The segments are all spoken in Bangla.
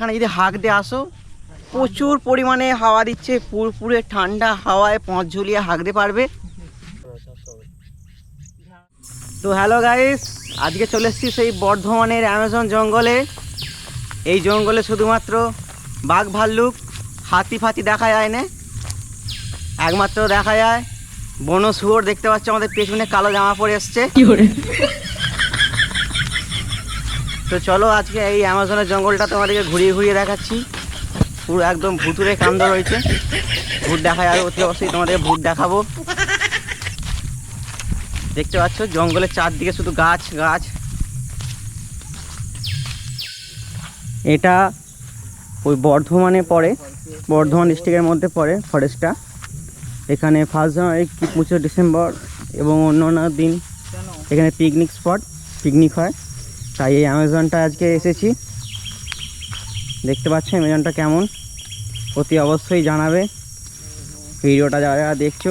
এখানে যদি হাঁক দিয়ে আসো, প্রচুর পরিমাণে হাওয়া দিচ্ছে, পুরপুরে ঠান্ডা হাওয়ায় পথ ঝুলিয়ে হাঁকতে পারবে। তো হ্যালো গাইস আজকে চলে এসেছি সেই বর্ধমানের অ্যামাজন জঙ্গলে। এই জঙ্গলে শুধুমাত্র বাঘ ভাল্লুক হাতি ফাতি দেখা যায় না, একমাত্র দেখা যায়। বন শুয়োর দেখতে পাচ্ছ, আমাদের পেছনে কালো জামা পরে এসছে। তো চলো আজকে এই অ্যামাজনের জঙ্গলটা তোমাদেরকে ঘুরিয়ে ঘুরিয়ে দেখাচ্ছি। পুরো একদম ভুতুরে কান্দ রয়েছে। ভূত দেখা যাবে অতি অবশ্যই তোমাদের ভূত দেখাবো। দেখতে পাচ্ছ, জঙ্গলের চারদিকে শুধু গাছ গাছ। এটা ওই বর্ধমানে পড়ে। বর্ধমান ডিস্ট্রিক্টের মধ্যে পড়ে ফরেস্টটা এখানে ফার্স্ট জানুয়ারি পঁচিশে ডিসেম্বর এবং অন্য অন্য দিন এখানে পিকনিক স্পট পিকনিক হয়। তাই এই অ্যামাজনটা আজকে এসেছি। দেখতে পাচ্ছ অ্যামাজনটা কেমন? অতি অবশ্যই জানাবে। ভিডিওটা যারা যারা দেখছ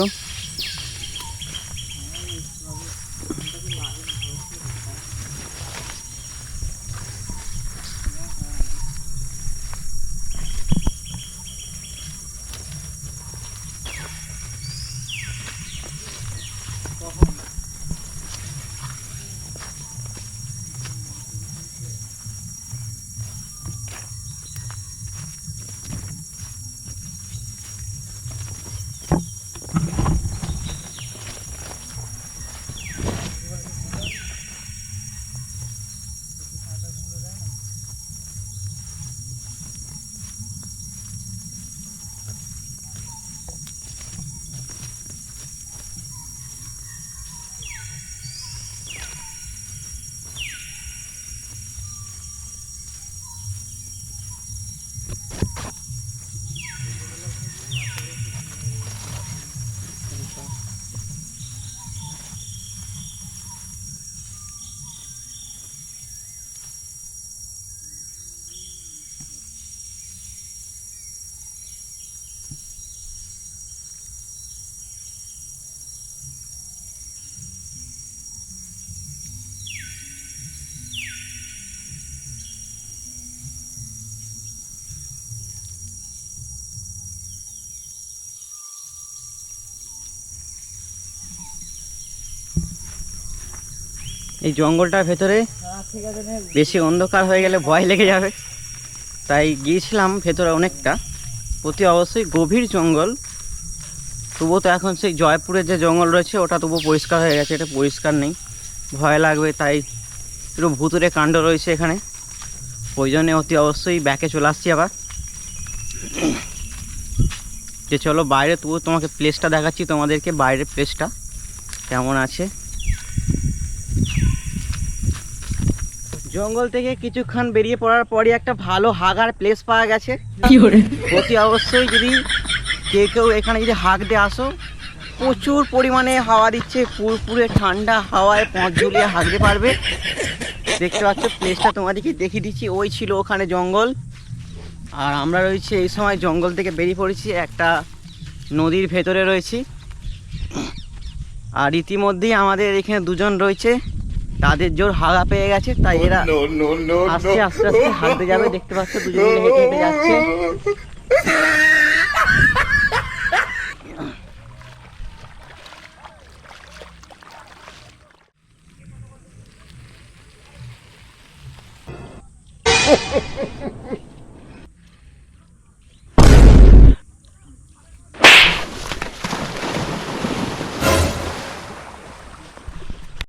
এই জঙ্গলটার ভেতরে বেশি অন্ধকার হয়ে গেলে ভয় লেগে যাবে। তাই গিয়েছিলাম ভেতরে অনেকটা। অতি অবশ্যই গভীর জঙ্গল। তবুও তো এখন সেই জয়পুরের যে জঙ্গল রয়েছে, ওটা তবুও পরিষ্কার হয়ে গেছে, এটা পরিষ্কার নেই। ভয় লাগবে, তাই একটু ভুতুরে কাণ্ড রয়েছে এখানে। ওই জন্যে অতি অবশ্যই ব্যাকে চলে আসছি আবার। যে চলো বাইরে, তবুও তোমাকে প্লেসটা দেখাচ্ছি, তোমাদেরকে বাইরের প্লেসটা কেমন আছে? জঙ্গল থেকে কিছুক্ষণ বেরিয়ে পড়ার পরই একটা ভালো হাগার প্লেস পাওয়া গেছে। অতি অবশ্যই যদি কেউ কেউ এখানে যদি হাঁক দিয়ে আসো প্রচুর পরিমাণে হাওয়া দিচ্ছে পুরপুরে ঠান্ডা হাওয়ায় পথ ঝুলিয়ে হাঁকতে পারবে। দেখতে পাচ্ছ প্লেসটা তোমাদেরকে দেখিয়ে দিচ্ছি ওই ছিল ওখানে জঙ্গল। আর আমরা রয়েছি এই সময় জঙ্গল থেকে বেরিয়ে পড়েছি একটা নদীর ভেতরে রয়েছি। আর ইতিমধ্যেই আমাদের এখানে দুজন রয়েছে। তাদের জোর হাগা পেয়ে গেছে তাই এরা আস্তে আস্তে আস্তে হাঁটতে যাবে দেখতে পাচ্ছ দুজন মিলে হেঁটে হেঁটে যাচ্ছে।